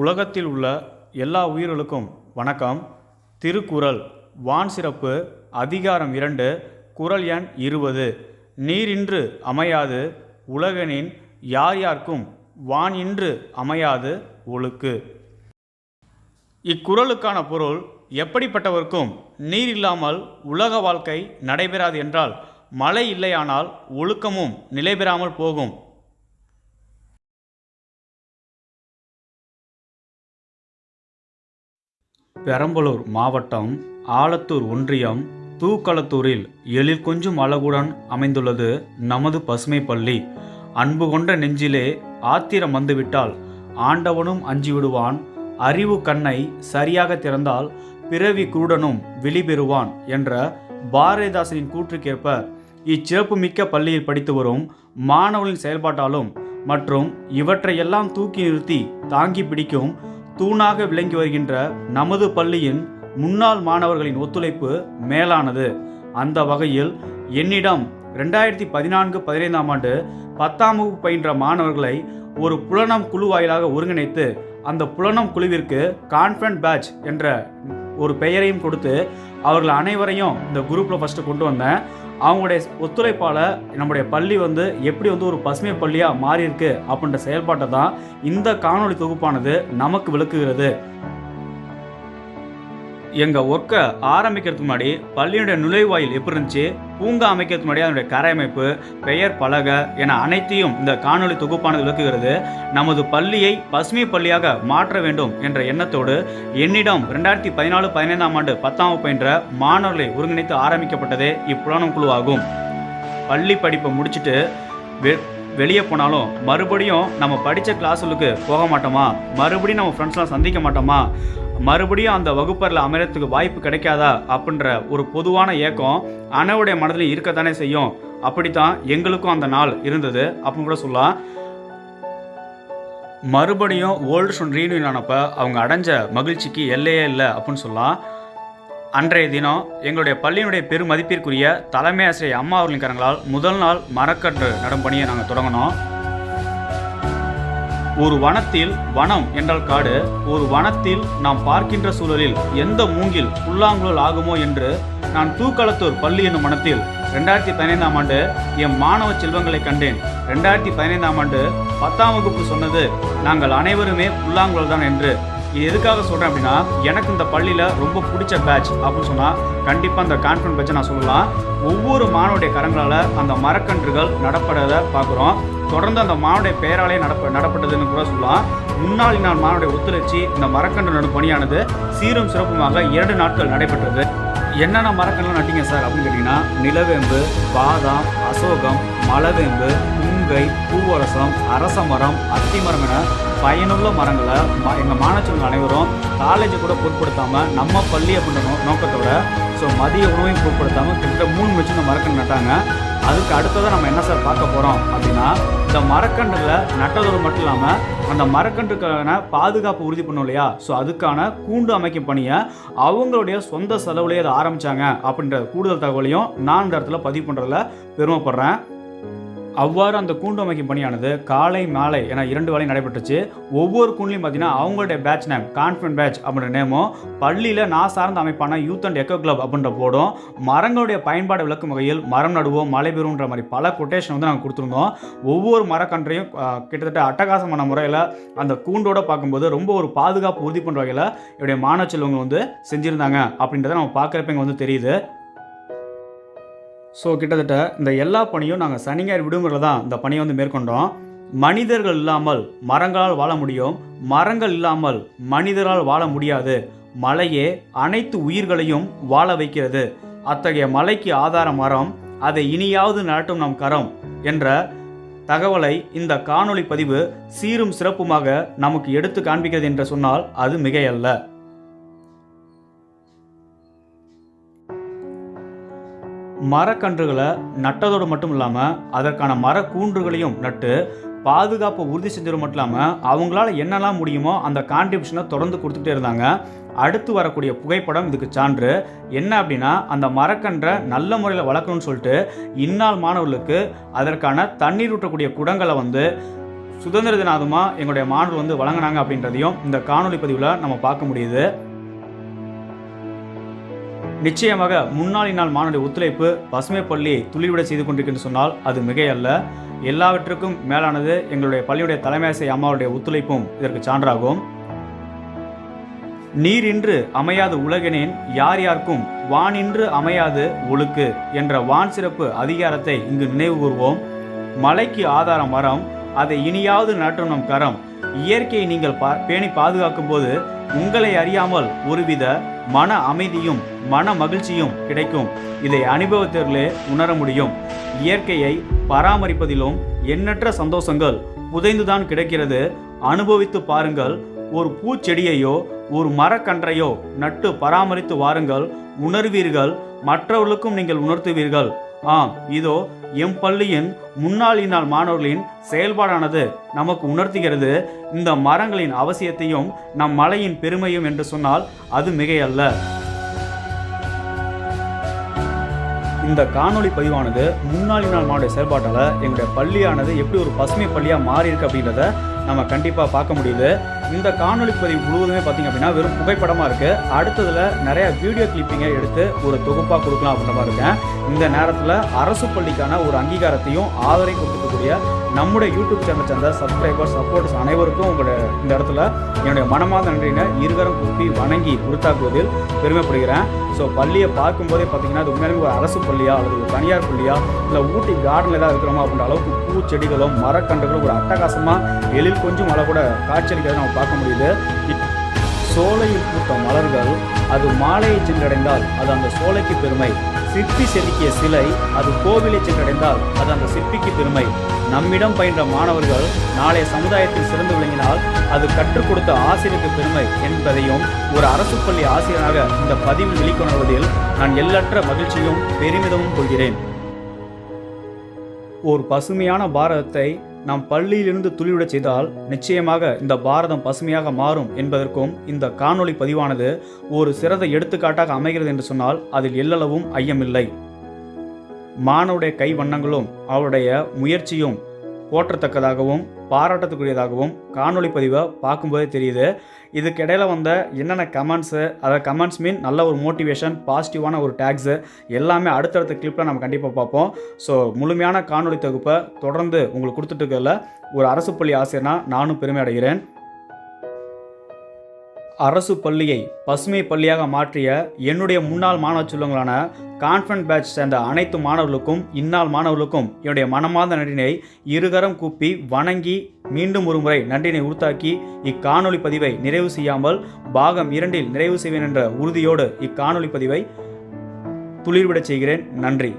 உலகத்தில் உள்ள எல்லா உயிர்களுக்கும் வணக்கம். திருக்குறள் வான் சிறப்பு அதிகாரம் இரண்டு குறள் எண் இருபது. நீரின்று அமையாது உலகனின் யார் யார்க்கும் வான் இன்று அமையாது ஒழுக்கு. இக்குறளுக்கான பொருள் எப்படிப்பட்டவர்க்கும் நீர் இல்லாமல் உலக வாழ்க்கை நடைபெறாது என்றால் மழை இல்லையானால் ஒழுக்கமும் நிலைபெறாமல் போகும். பெரம்பலூர் மாவட்டம் ஆலத்தூர் ஒன்றியம் தூக்களத்தூரில் எழில் கொஞ்சம் அழகுடன் அமைந்துள்ளது நமது பசுமை பள்ளி அன்பு கொண்ட நெஞ்சிலே ஆத்திரம் வந்துவிட்டால் ஆண்டவனும் அஞ்சி விடுவான் அறிவு கண்ணை சரியாக திறந்தால் பிறவி குருடனும் வெளிபெறுவான் என்ற பாரதிதாசனின் கூற்றுக்கேற்ப இச்சிறப்புமிக்க பள்ளியில் படித்து வரும் மாணவர்களின் செயல்பாட்டாலும் மற்றும் இவற்றையெல்லாம் தூக்கி நிறுத்தி தாங்கி பிடிக்கும் தூணாக விளங்கி வருகின்ற நமது பள்ளியின் முன்னாள் மாணவர்களின் ஒத்துழைப்பு மேலானது. அந்த வகையில் என்னிடம் ரெண்டாயிரத்தி பதினான்கு பதினைந்தாம் ஆண்டு பத்தாம் வகுப்பு பயின்ற மாணவர்களை ஒரு புலனம் குழு வாயிலாக ஒருங்கிணைத்து அந்த புலனம் குழுவிற்கு கான்ஃபரன்ட் பேட்ச் என்ற ஒரு பெயரையும் கொடுத்து அவர்கள் அனைவரையும் இந்த குரூப்பில் ஃபஸ்ட்டு கொண்டு வந்தேன். அவங்களுடைய ஒத்துழைப்பால் நம்முடைய பள்ளி வந்து எப்படி வந்து ஒரு பசுமை பள்ளியாக மாறியிருக்கு அப்படின்ற செயல்பாட்டை தான் இந்த காணொலி தொகுப்பானது நமக்கு விளக்குகிறது. எங்கள் ஒர்க்கை ஆரம்பிக்கிறதுக்கு முன்னாடி பள்ளியுடைய நுழைவாயில் எப்படி இருந்துச்சு பூங்கா அமைக்கிறதுக்கு முன்னாடி அதனுடைய கரையமைப்பு பெயர் பலக என அனைத்தையும் இந்த காணொளி தொகுப்பானது விளக்குகிறது. நமது பள்ளியை பசுமை பள்ளியாக மாற்ற வேண்டும் என்ற எண்ணத்தோடு என்னிடம் ரெண்டாயிரத்தி பதினாலு பதினைந்தாம் ஆண்டு பத்தாம் வகுப்பு என்ற மாணவர்களை ஒருங்கிணைத்து ஆரம்பிக்கப்பட்டதே இப்புலனம் குழுவாகும் பள்ளி படிப்பை முடிச்சுட்டு வெ வெளியே போனாலும் மறுபடியும் நம்ம படித்த கிளாஸுகளுக்கு போக மாட்டோமா? மறுபடியும் நம்ம ஃப்ரெண்ட்ஸ்லாம் சந்திக்க மாட்டோமா? மறுபடியும் அந்த வகுப்பறையில் அமரத்துக்கு வாய்ப்பு கிடைக்காதா அப்படின்ற ஒரு பொதுவான ஏக்கம் அனைவருடைய மனதில் இருக்கத்தானே செய்யும். அப்படித்தான் எங்களுக்கும் அந்த நாள் இருந்தது. அப்படின்னு கூட சொல்லலாம் மறுபடியும் ஓல்டு ஸ்டோன் ஆனப்போ அவங்க அடைஞ்ச மகிழ்ச்சிக்கு எல்லையே இல்லை அப்படின்னு சொல்லலாம் அன்றைய தினம் எங்களுடைய பள்ளியினுடைய பெருமதிப்பிற்குரிய தலைமை ஆசிரியர் அம்மா அவர்களின் கரங்களால் முதல் நாள் மரக்கன்று நடும் பணியை நாங்கள் தொடங்கினோம். ஒரு வனத்தில் வனம் என்றால் காடு. ஒரு வனத்தில் நாம் பார்க்கின்ற சூழலில் எந்த மூங்கில் புல்லாங்குழல் ஆகுமோ என்று நான் தூக்களத்தூர் பள்ளி என்னும் வனத்தில் ரெண்டாயிரத்தி பதினைந்தாம் ஆண்டு என் மாணவ செல்வங்களை கண்டேன். ரெண்டாயிரத்தி பதினைந்தாம் ஆண்டு பத்தாம் வகுப்பு சொன்னது நாங்கள் அனைவருமே புல்லாங்குழல் தான் என்று. இது எதுக்காக சொல்கிறேன் அப்படின்னா எனக்கு இந்த பள்ளியில் ரொம்ப பிடிச்ச பேட்ச் அப்படின்னு சொன்னால் கண்டிப்பாக அந்த கான்ஃபிடன்ட் பேட்சை நான் சொல்லலாம். ஒவ்வொரு மாணவருடைய கரங்களால் அந்த மரக்கன்றுகள் நடப்படதை பார்க்குறோம். தொடர்ந்து அந்த மானுடைய பெயராலே நடப்ப நடப்பட்டதுன்னு கூட சொல்லலாம். முன்னாள் நாள் மானுடைய ஒத்துழைச்சி இந்த மரக்கன்று நடும் பணியானது சீரும் சிறப்புமாக இரண்டு நாட்கள் நடைபெற்றது. என்னென்ன மரக்கன்றுலாம் நட்டீங்க சார் அப்படின்னு கேட்டிங்கன்னா நிலவேம்பு பாதாம் அசோகம் மலவேம்பு புங்கை பூவரசம் அரச மரம் அத்தி மரம் என பயனுள்ள மரங்களை எங்கள் மாணவர்கள் அனைவரும் காலேஜை கூட பொருட்படுத்தாமல் நம்ம பள்ளி அப்படின்ற நோ நோக்கத்தோட ஸோ மதிய உணவையும் பொருட்படுத்தாமல் கிட்டத்தட்ட மூணு வச்சு இந்த மரக்கன்று நட்டாங்க. அதுக்கு அடுத்ததாக நம்ம என்ன சார் பார்க்க போகிறோம் அப்படின்னா இந்த மரக்கன்றுகளை நட்டதோடு மட்டும் இல்லாமல் அந்த மரக்கன்றுக்கான பாதுகாப்பு உறுதி பண்ணும் இல்லையா? ஸோ அதுக்கான கூண்டு அமைக்கும் பணியை அவங்களுடைய சொந்த செலவுலேயே அதை ஆரம்பித்தாங்க அப்படின்ற கூடுதல் தகவலையும் நான் இந்த இடத்துல பதிவு பண்ணுறதுல பெருமைப்படுறேன். அவ்வாறு அந்த கூண்டு அமைக்கும் பணியானது காலை மாலை என இரண்டு வேலை நடைபெற்றுச்சு. ஒவ்வொரு கூண்டுலையும் பார்த்தீங்கன்னா அவங்களுடைய பேட்ச் நேம் கான்ஃபிடன்ட் பேட்ச் அப்படின்ற நேமும் பள்ளியில் நான் சார்ந்த அமைப்பான யூத் அண்ட் எக்கோ கிளப் அப்படின்ற போர்டும் மரங்களுடைய பயன்பாடு விளக்கும் வகையில் மரம் நடுவோம் மழை பெறுன்ற மாதிரி பல கொட்டேஷன் வந்து நாங்கள் கொடுத்துருந்தோம். ஒவ்வொரு மரக்கன்றையும் கிட்டத்தட்ட அட்டகாசமான முறையில் அந்த கூண்டோட பார்க்கும்போது ரொம்ப ஒரு பாதுகாப்பு உறுதி பண்ணுற வகையில் என்னுடைய மாணவ செல்வங்க வந்து செஞ்சுருந்தாங்க அப்படின்றத நம்ம பார்க்குறப்ப இங்கே வந்து தெரியுது. ஸோ கிட்டத்தட்ட இந்த எல்லா பணியும் நாங்கள் சனி ஞாயிறு விடுமுறையில் தான் இந்த பணியை வந்து மேற்கொண்டோம். மனிதர்கள் இல்லாமல் மரங்களால் வாழ முடியும். மரங்கள் இல்லாமல் மனிதரால் வாழ முடியாது. மலையே அனைத்து உயிர்களையும் வாழ வைக்கிறது. அத்தகைய மலைக்கு ஆதார மரம் அதை இனியாவது நடட்டும் நம் கரம் என்ற தகவலை இந்த காணொளி பதிவு சீரும் சிறப்புமாக நமக்கு எடுத்து காண்பிக்கிறது என்று சொன்னால் அது மிகையல்ல. மரக்கன்றுகளை நட்டதோடு மட்டும் இல்லாமல் அதற்கான மரக்கூன்றுகளையும் நட்டு பாதுகாப்பை உறுதி செஞ்சது மட்டும் இல்லாமல் அவங்களால என்னெல்லாம் முடியுமோ அந்த கான்ட்ரிபியூஷனை தொடர்ந்து கொடுத்துட்டே இருந்தாங்க. அடுத்து வரக்கூடிய புகைப்படம் இதுக்கு சான்று. என்ன அப்படின்னா அந்த மரக்கன்றை நல்ல முறையில் வளர்க்கணும்னு சொல்லிட்டு இந்நாள் மாணவர்களுக்கு அதற்கான தண்ணீர் ஊற்றக்கூடிய குடங்களை வந்து சுதந்திர தினாதமாக எங்களுடைய மாணவர் வந்து வழங்கினாங்க அப்படின்றதையும் இந்த காணொலி பதிவில் நம்ம பார்க்க முடியுது. நிச்சயமாக முன்னாள் நாள் மாணவருடைய ஒத்துழைப்பு பசுமை பள்ளியை துளிர்விட செய்து கொண்டிருக்கின்ற சொன்னால் அது மிகையல்ல. எல்லாவற்றுக்கும் மேலானது எங்களுடைய பள்ளியுடைய தலைமை அம்மாவுடைய ஒத்துழைப்பும் இதற்கு சான்றாகும். நீரின்று அமையாது உலகினேன் யார் யாருக்கும் வானின்று அமையாது ஒழுக்கு என்ற வான் சிறப்பு அதிகாரத்தை இங்கு நினைவு கூறுவோம் மலைக்கு ஆதாரம் மரம் அதை இனியாவது நாட்டும் நம் கரம். இயற்கையை நீங்கள் பா பேணி பாதுகாக்கும் போது உங்களை அறியாமல் ஒருவித மன அமைதியும் மன மகிழ்ச்சியும் கிடைக்கும். இதை அனுபவத்திலே உணர முடியும். இயற்கையை பராமரிப்பதிலும் எண்ணற்ற சந்தோஷங்கள் புதைந்துதான் கிடைக்கிறது. அனுபவித்து பாருங்கள் ஒரு பூச்செடியையோ ஒரு மரக்கன்றையோ நட்டு பராமரித்து வாருங்கள். உணர்வீர்கள் மற்றவர்களுக்கும் நீங்கள் உணர்த்துவீர்கள். ஆம் இதோ எம் பள்ளியின் முன்னாள் இந்நாள் மாணவர்களின் செயல்பாடானது நமக்கு உணர்த்துகிறது. இந்த மரங்களின் அவசியத்தையும் நம் மலையின் பெருமையும் என்று சொன்னால் அது மிகையல்ல. இந்த காணொளி பதிவானது முன்னாள் நாள் மாவட்ட செயல்பாட்டால் எங்களுடைய பள்ளியானது எப்படி ஒரு பசுமை பள்ளியாக மாறி இருக்கு அப்படின்றத நம்ம கண்டிப்பாக பார்க்க முடியுது. இந்த காணொலி பதிவு முழுவதுமே பார்த்திங்க அப்படின்னா வெறும் புகைப்படமாக இருக்குது அடுத்ததில் நிறையா வீடியோ கிளிப்பிங்கை எடுத்து ஒரு தொகுப்பாக கொடுக்கலாம் அப்படின்ற மாதிரி இருக்கேன். இந்த நேரத்தில் அரசு பள்ளிக்கான ஒரு அங்கீகாரத்தையும் ஆதரவை கொடுக்கக்கூடிய நம்முடைய யூடியூப் சேனல் சேர்ந்த சப்ஸ்கிரைபர்ஸ் சப்போர்ட்ஸ் அனைவருக்கும் உங்களுடைய இந்த இடத்துல என்னுடைய மனமார்ந்த நன்றினை இருகரம் கூப்பி வணங்கி உறுத்தாக்குவதில் பெருமைப்படுகிறேன். ஸோ பள்ளியை பார்க்கும்போதே பார்த்தீங்கன்னா அது உண்மையிலுமே ஒரு அரசு பள்ளியா அல்லது ஒரு தனியார் பள்ளியா இல்லை ஊட்டி கார்டனில் ஏதாவது இருக்கிறோமா அப்படின்ற அளவுக்கு பூச்செடிகளும் மரக்கன்றுகளும் ஒரு அட்டகாசமாக எழில் கொஞ்சம் மழை கூட காட்சியளிக்கிறத நம்ம பார்க்க முடியுது. சோலையில் பூத்த மலர்கள் அது மாலையை சென்றடைந்தால் அது அந்த சோலைக்கு பெருமை. சிற்பி செதுக்கிய சிலை அது கோவிலை சென்றடைந்தால் அது அந்த சிற்பிக்கு பெருமை. நம்மிடம் பயின்ற மாணவர்கள் நாளைய சமுதாயத்தில் சிறந்து விளங்கினால் அது கற்றுக் கொடுத்த ஆசிரியருக்கு பெருமை என்பதையும் ஒரு அரசு பள்ளி ஆசிரியராக இந்த பதிவில் வெளிக்கொணர்வதில் நான் எல்லற்ற மகிழ்ச்சியும் பெருமிதமும் கொள்கிறேன். ஒரு பசுமையான பாரதத்தை நாம் பள்ளியிலிருந்து துளிவிடச் செய்தால் நிச்சயமாக இந்த பாரதம் பசுமையாக மாறும் என்பதற்கும் இந்த காணொளி பதிவானது ஒரு சிறந்த எடுத்துக்காட்டாக அமைகிறது என்று சொன்னால் அதில் எல்லளவும் ஐயமில்லை. மாணவருடைய கை வண்ணங்களும் அவருடைய முயற்சியும் போற்றத்தக்கதாகவும் பாராட்டத்துக்குரியதாகவும் காணொளி பதிவை பார்க்கும்போதே தெரியுது. இதுக்கு வந்த என்னென்ன கமெண்ட்ஸு அதை கமெண்ட்ஸ் மீன் நல்ல ஒரு மோட்டிவேஷன் பாசிட்டிவான ஒரு டேக்ஸு எல்லாமே அடுத்தடுத்த கிளிப்பில் நம்ம கண்டிப்பாக பார்ப்போம். ஸோ முழுமையான காணொளி தொகுப்பை தொடர்ந்து உங்களுக்கு கொடுத்துட்டு இருக்கல ஒரு அரசு பள்ளி ஆசிரியர்னா நானும் பெருமை அடைகிறேன். அரசு பள்ளியை பசுமை பள்ளியாக மாற்றிய என்னுடைய முன்னாள் மாணவ செல்வங்களான கான்ஃபரன்ஸ் பேட்ச் சேர்ந்த அனைத்து மாணவர்களுக்கும் இந்நாள் மாணவர்களுக்கும் என்னுடைய மனமார்ந்த நன்றினை இருகரம் கூப்பி வணங்கி மீண்டும் ஒரு முறை நன்றினை உறுத்தாக்கி இக்காணொளி பதிவை நிறைவு செய்யாமல் பாகம் இரண்டில் நிறைவு செய்வேன் என்ற உறுதியோடு இக்காணொளி பதிவை துளிர்விடச் செய்கிறேன். நன்றி.